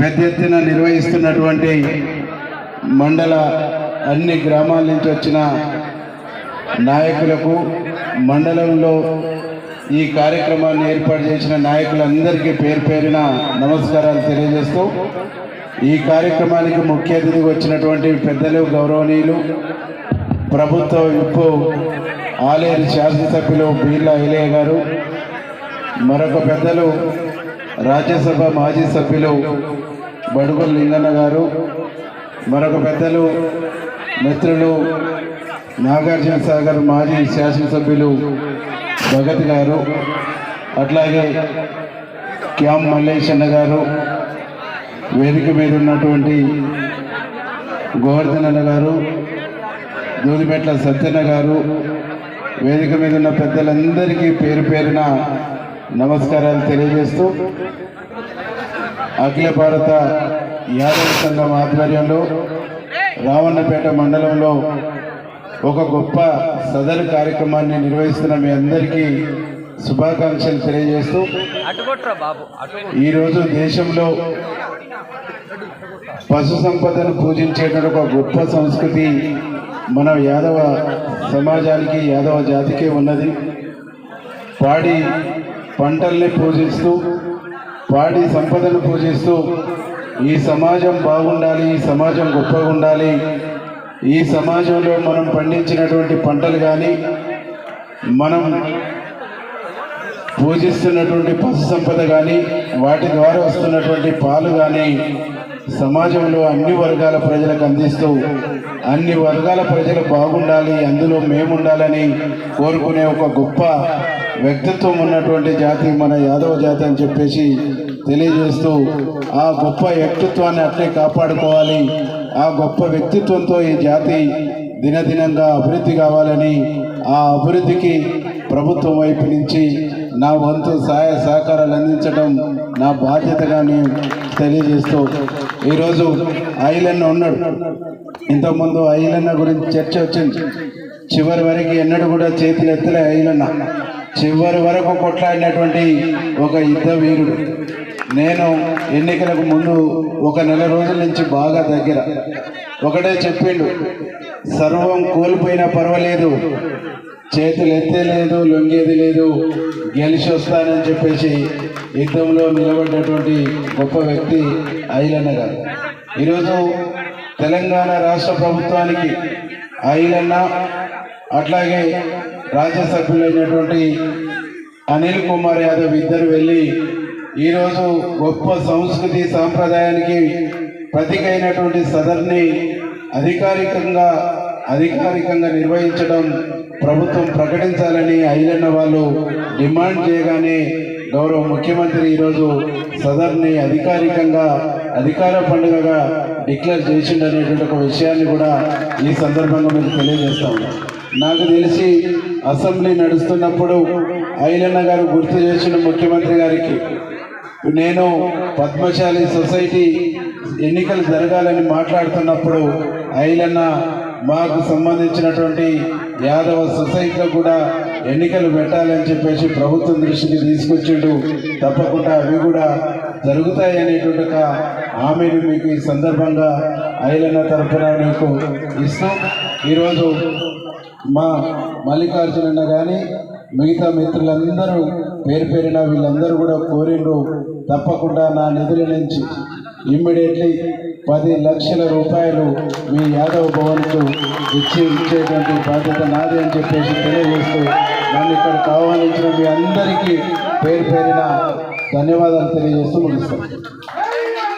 పెద్ద ఎత్తున నిర్వహిస్తున్నటువంటి మండల అన్ని గ్రామాల నుంచి వచ్చిన నాయకులకు మండలంలో ఈ కార్యక్రమాన్ని ఏర్పాటు చేసిన నాయకులందరికీ పేరు పేరిన నమస్కారాలు తెలియజేస్తూ ఈ కార్యక్రమానికి ముఖ్య అతిథిగా వచ్చినటువంటి పెద్దలు గౌరవనీయులు ప్రభుత్వ విప్పు ఆలేరు శాసనసభ్యులు బీర్ల ఇలయ్య గారు మరొక పెద్దలు రాజ్యసభ మాజీ సభ్యులు బడుగుల లింగన్న గారు మరొక పెద్దలు మిత్రులు నాగార్జున సాగర్ మాజీ శాసనసభ్యులు భగత్ గారు అట్లాగే క్యామ్ మల్లేశన్న గారు వేదిక మీద ఉన్నటువంటి గోవర్ధనన్న గారు దూదిపెట్ల సత్యన్న గారు వేదిక మీద ఉన్న పెద్దలందరికీ పేరు పేరున నమస్కారాలు తెలియజేస్తూ అఖిల భారత యాదవ సంఘం ఆధ్వర్యంలో రావణపేట మండలంలో ఒక గొప్ప సదరు కార్యక్రమాన్ని నిర్వహిస్తున్న మీ అందరికీ శుభాకాంక్షలు తెలియజేస్తూ ఈరోజు దేశంలో పశు సంపదను పూజించేటువంటి ఒక గొప్ప సంస్కృతి మన యాదవ సమాజానికి యాదవ జాతికి ఉన్నది. పాడి పంటల్ని పూజిస్తూ వాటి సంపదను పూజిస్తూ ఈ సమాజం బాగుండాలి ఈ సమాజం గొప్పగా ఉండాలి. ఈ సమాజంలో మనం పండించినటువంటి పంటలు కానీ మనం పూజిస్తున్నటువంటి పశు సంపద కానీ వాటి ద్వారా వస్తున్నటువంటి పాలు కానీ సమాజంలో అన్ని వర్గాల ప్రజలకు అందిస్తూ అన్ని వర్గాల ప్రజలు బాగుండాలి అందులో మేముండాలని కోరుకునే ఒక గొప్ప వ్యక్తిత్వం ఉన్నటువంటి జాతి మన యాదవ జాతి అని చెప్పేసి తెలియజేస్తూ ఆ గొప్ప వ్యక్తిత్వాన్ని అట్లే కాపాడుకోవాలి. ఆ గొప్ప వ్యక్తిత్వంతో ఈ జాతి దినదినంగా అభివృద్ధి కావాలని ఆ అభివృద్ధికి ప్రభుత్వం వైపు నుంచి నా వంతు సహాయ సహకారాలు అందించడం నా బాధ్యతగా నేను తెలియజేస్తూ ఈరోజు ఐలన్న ఉన్నాడు. ఇంతకుముందు ఐలన్న గురించి చర్చ వచ్చింది. చివరి వరకు ఎన్నడూ కూడా చేతులు ఎత్తలే ఐలన్న. చివరి వరకు కొట్లాడినటువంటి ఒక యుద్ధ వీరుడు. నేను ఎన్నికలకు ముందు ఒక నెల రోజుల నుంచి బాగా దగ్గర. ఒకటే చెప్పిండు సర్వం కోల్పోయినా పర్వాలేదు చేతులు ఎత్తేలేదు లొంగేది లేదు గెలిచి వస్తానని చెప్పేసి యుద్ధంలో నిలబడినటువంటి గొప్ప వ్యక్తి ఐలన్న గారు. ఈరోజు తెలంగాణ రాష్ట్ర ప్రభుత్వానికి ఐలన్న అట్లాగే రాజ్యసభ్యులైనటువంటి అనిల్ కుమార్ యాదవ్ ఇద్దరు వెళ్ళి ఈరోజు గొప్ప సంస్కృతి సాంప్రదాయానికి ప్రతీకైనటువంటి సదర్ని అధికారికంగా అధికారికంగా నిర్వహించడం ప్రభుత్వం ప్రకటించాలని ఐలన్న వాళ్ళు డిమాండ్ చేయగానే గౌరవ ముఖ్యమంత్రి ఈరోజు సదర్ని అధికారికంగా అధికార పండుగగా డిక్లేర్ చేసిండనేటువంటి ఒక విషయాన్ని కూడా ఈ సందర్భంగా మీకు తెలియజేస్తాం నాకు తెలిసి అసెంబ్లీ నడుస్తున్నప్పుడు ఐలన్న గారు గుర్తు చేసిన ముఖ్యమంత్రి గారికి నేను పద్మశాలి సొసైటీ ఎన్నికలు జరగాలని మాట్లాడుతున్నప్పుడు ఐలన్న మాకు సంబంధించినటువంటి యాదవ సొసైటీలో కూడా ఎన్నికలు పెట్టాలని చెప్పేసి ప్రభుత్వం దృష్టికి తీసుకొచ్చిండు. తప్పకుండా అవి కూడా జరుగుతాయి అనేటువంటి ఒక హామీని మీకు ఈ సందర్భంగా ఐలన్న తరఫున మీకు ఇస్తూ ఈరోజు మా మల్లికార్జునన్న కానీ మిగతా మిత్రులందరూ పేరు పేరిన వీళ్ళందరూ కూడా కోరిండ్రు తప్పకుండా నా నిధుల నుంచి ఇమ్మీడియట్లీ పది లక్షల రూపాయలు మీ యాదవ్ భవన్కు ఇచ్చి ఇచ్చేటువంటి బాధ్యత నాది అని చెప్పేసి తెలియజేస్తూ నన్ను ఇక్కడ ఆహ్వానించిన మీ అందరికీ పేరు పేరిన ధన్యవాదాలు తెలియజేస్తూ ముగిస్తాను.